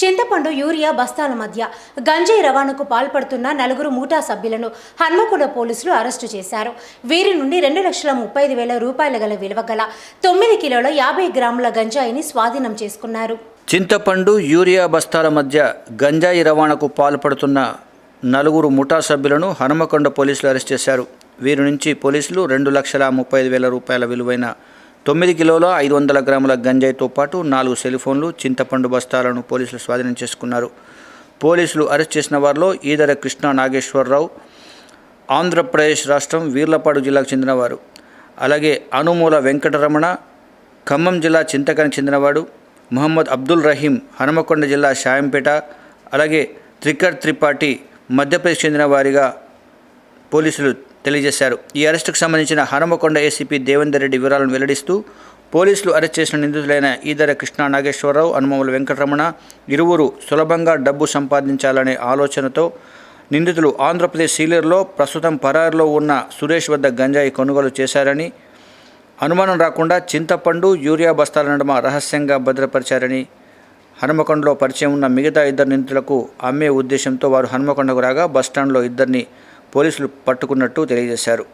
చింతపండు యూరియా బస్తాల మధ్య గంజాయి రవాణాకు పాల్పడుతున్న నలుగురు మూటా సభ్యులను హన్మకొండ పోలీసులు అరెస్టు చేశారు. వీరి నుండి రెండు లక్షల ముప్పై ఐదు వేల రూపాయల గల విలువ గల తొమ్మిది కిలోల యాభై గ్రాముల గంజాయిని స్వాధీనం చేసుకున్నారు. చింతపండు యూరియా బస్తాల మధ్య గంజాయి రవాణాకు పాల్పడుతున్న నలుగురు ముఠా సభ్యులను హనుమకొండ పోలీసులు అరెస్ట్ చేశారు. వీరి నుంచి పోలీసులు రెండు లక్షల ముప్పై ఐదు వేల రూపాయల విలువైన తొమ్మిది కిలోల ఐదు వందల గ్రాముల గంజాయితో పాటు నాలుగు సెల్ఫోన్లు చింతపండు బస్తాలను పోలీసులు స్వాధీనం చేసుకున్నారు. పోలీసులు అరెస్ట్ చేసిన వారిలో ఈదర కృష్ణ నాగేశ్వరరావు ఆంధ్రప్రదేశ్ రాష్ట్రం వీర్లపాడు జిల్లాకు చెందినవారు. అలాగే అనుమూల వెంకటరమణ ఖమ్మం జిల్లా చింతకానికి చెందినవాడు మహమ్మద్ అబ్దుల్ రహీం హనుమకొండ జిల్లా షాయంపేట అలాగే త్రికర్ త్రిపాఠి మధ్యప్రదేశ్ చెందిన వారిగా పోలీసులు తెలియజేశారు. ఈ అరెస్టుకు సంబంధించిన హనుమకొండ ఏసీపీ దేవేందర్ రెడ్డి వివరాలను వెల్లడిస్తూ పోలీసులు అరెస్ట్ చేసిన నిందితులైన ఈదర కృష్ణ నాగేశ్వరరావు అనుమముల వెంకటరమణ ఇరువురు సులభంగా డబ్బు సంపాదించాలనే ఆలోచనతో నిందితులు ఆంధ్రప్రదేశ్ సీలేరులో ప్రస్తుతం పరారులో ఉన్న సురేష్ వద్ద గంజాయి కొనుగోలు చేశారని అనుమానం రాకుండా చింతపండు యూరియా బస్తాల నడుమ రహస్యంగా భద్రపరిచారని హనుమకొండలో పరిచయం ఉన్న మిగతా ఇద్దరు నిందితులకు అమ్మే ఉద్దేశంతో వారు హనుమకొండకు రాగా బస్టాండ్లో ఇద్దరిని పోలీసులు పట్టుకున్నట్టు తెలియజేశారు.